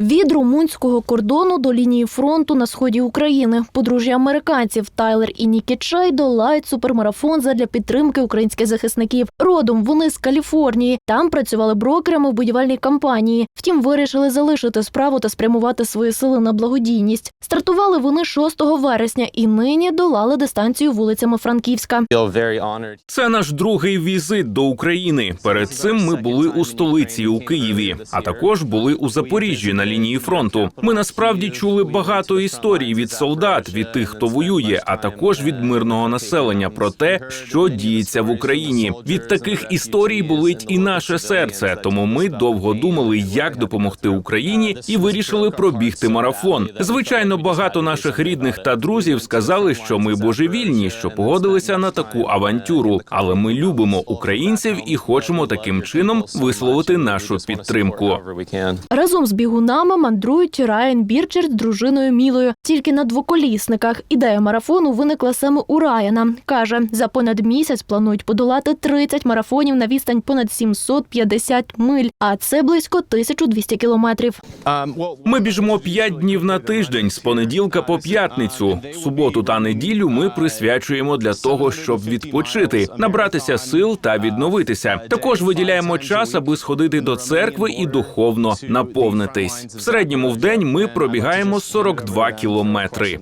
Від румунського кордону до лінії фронту на сході України подружжя американців Тайлер і Нікі Чай долають супермарафон задля підтримки українських захисників. Родом вони з Каліфорнії. Там працювали брокерами в будівельній компанії. Втім, вирішили залишити справу та спрямувати свої сили на благодійність. Стартували вони 6 вересня і нині долали дистанцію вулицями Франківська. Це наш другий візит до України. Перед цим ми були у столиці у Києві, а також були у Запоріжжі на лінії фронту. Ми насправді чули багато історій від солдат, від тих, хто воює, а також від мирного населення про те, що діється в Україні. Від таких історій болить і наше серце. Тому ми довго думали, як допомогти Україні, і вирішили пробігти марафон. Звичайно, багато наших рідних та друзів сказали, що ми божевільні, що погодилися на таку авантюру. Але ми любимо українців і хочемо таким чином висловити нашу підтримку. Разом з бігунами мандрують Райан Бірчер з дружиною Мілою. Тільки на двоколісниках. Ідея марафону виникла саме у Райана. Каже, за понад місяць планують подолати 30 марафонів на відстань понад 750 миль, а це близько 1200 кілометрів. Ми біжимо п'ять днів на тиждень з понеділка по п'ятницю. Суботу та неділю ми присвячуємо для того, щоб відпочити, набратися сил та відновитися. Також виділяємо час, аби сходити до церкви і духовно наповнитись. В середньому в день ми пробігаємо 42 кілометри.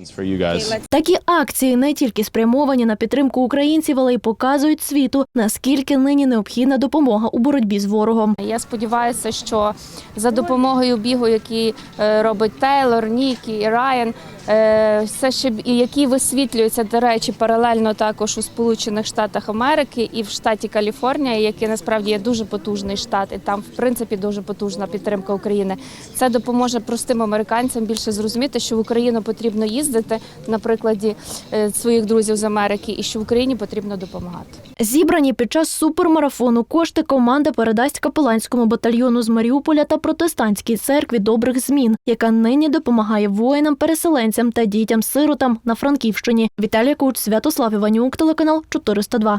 Такі акції не тільки спрямовані на підтримку українців, але й показують світу, наскільки нині необхідна допомога у боротьбі з ворогом. Я сподіваюся, що за допомогою бігу, який е, робить Тейлор, Нікі і Райан, е, все ще і які висвітлюються, до речі, паралельно також у Сполучених Штатах Америки і в штаті Каліфорнія, який насправді є дуже потужний штат, і там, в принципі, дуже потужна підтримка України. Це допоможе простим американцям більше зрозуміти, що в Україну потрібно їздити на прикладі е, своїх друзів з Америки, і що в Україні потрібно допомагати. Зібрані під час супермарафону кошти команда передасть капеланському батальйону з Маріуполя та протестантській церкві добрих змін, яка нині допомагає воїнам, переселенцям та дітям-сиротам на Франківщині. Віталія Куч, Святослав Іванюк, телеканал 402.